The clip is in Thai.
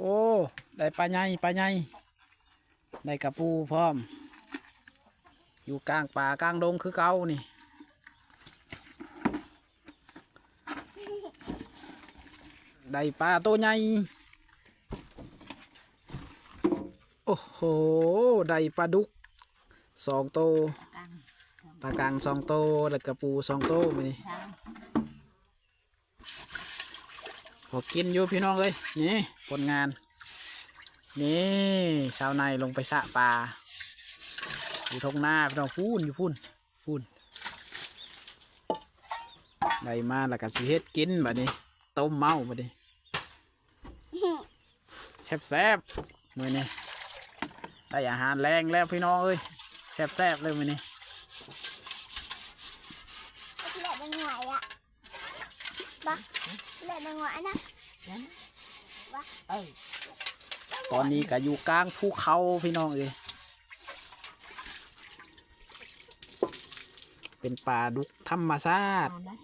โอ้ ได้ปลาใหญ่ปลาใหญ่ได้กระปูพร้อม อยู่กลางป่ากลางดงคือเก่านี่ได้ปลาตัวใหญ่ โอ้โห ได้ปลาดุกสองโตวกังปลากลางสองโตวแล้วกระปูสองโตวมานี่ พอกินอยู่พี่น้องเลยนี่ผลงาน นี่ชาวในลงไปสะปลาอยู่ทงหน้าพี่น้องพูนอยู่พูนพูนได้มาแล้วก็สิเฮ็ดกินแบบนี้ต้มเมาแบบนี้แซ่บแซ่บมือนี้ได้อาหารแรงแล้วพี่น้องเอ้ยแซ่บแซ่บเลยมือนี้ เละเป็นหน่วยอะปะเละเป็นหน่วยนะนั้นเออตอนนี้ก็อยู่กลางภูเขาพี่น้องเอ้ยเป็นป่าดุกธรรมชาติทานได้